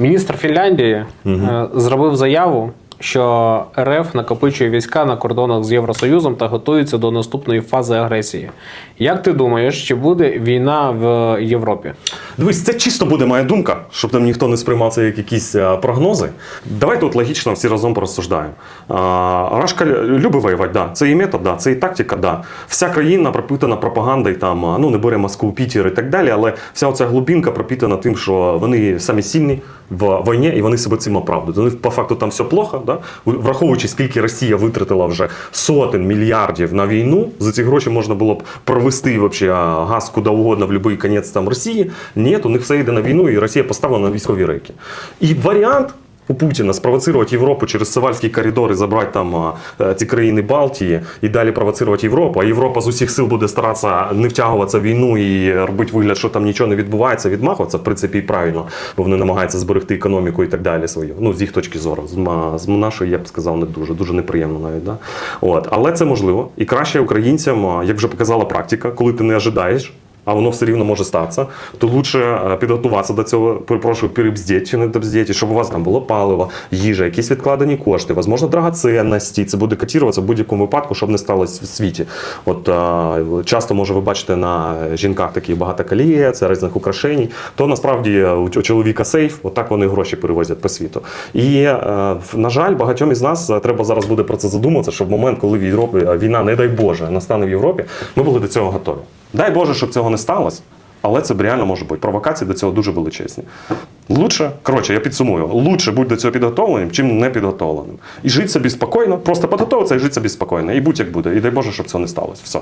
Міністр Фінляндії е, зробив заяву, що РФ накопичує війська на кордонах з Євросоюзом та готується до наступної фази агресії. Як ти думаєш, чи буде війна в Європі? Дивись, це чисто буде моя думка, щоб там ніхто не сприймав це як якісь а, прогнози. Давайте от логічно всі разом порозсуждаємо. Рашка любить воювати, да. це і метод, да. це і тактика, да. Вся країна пропитана пропагандою, там, ну не бере Москву, Пітер і так далі, але вся оця глубинка пропитана тим, що вони самі сильні в війні і вони себе цим оправдують. Них по факту там все плохо, да? враховуючи, скільки Росія витратила вже сотень мільярдів на війну, за ці гроші можна було б провести вообще газ куди угодно в будь-який кінець Росії. Ні, у них все йде на війну, і Росія поставлена на військові рейки. І варіант. У Путіна спровоцировать Європу через Савальський коридор і забрати там е, ці країни Балтії і далі провоцировать Європу. А Європа з усіх сил буде старатися не втягуватися в війну і робити вигляд, що там нічого не відбувається, відмахуватися, в принципі, і правильно, бо вони намагаються зберегти економіку і так далі свою. Ну, з їх точки зору. З, нашої, я б сказав, не дуже, дуже неприємно навіть. Да? От. Але це можливо. І краще українцям, як вже показала практика, коли ти не ожидаєш. А воно все рівно може статися, то лучше е, підготуватися до цього, перепрошую, перебздіть чи не добздіть, щоб у вас там було паливо, їжа, якісь відкладені кошти, можливо, драгоценності. Це буде котіруватися в будь-якому випадку, щоб не сталося в світі. От е, часто може ви бачите на жінках такі багато коліє, це різних украшень. То насправді у чоловіка сейф, отак вони гроші перевозять по світу. І е, на жаль, багатьом із нас е, треба зараз буде про це задуматися, щоб в момент, коли в Європі е, війна, не дай Боже, настане в Європі, ми були до цього готові. Дай Боже, щоб цього не сталося. Але це реально може бути. Провокації до цього дуже величезні. Лучше, коротше, я підсумую, лучше будь до цього підготовленим, чим не підготовленим. І жити собі спокійно, просто підготовитися і жити собі спокійно. І будь як буде. І дай Боже, щоб цього не сталося. Все.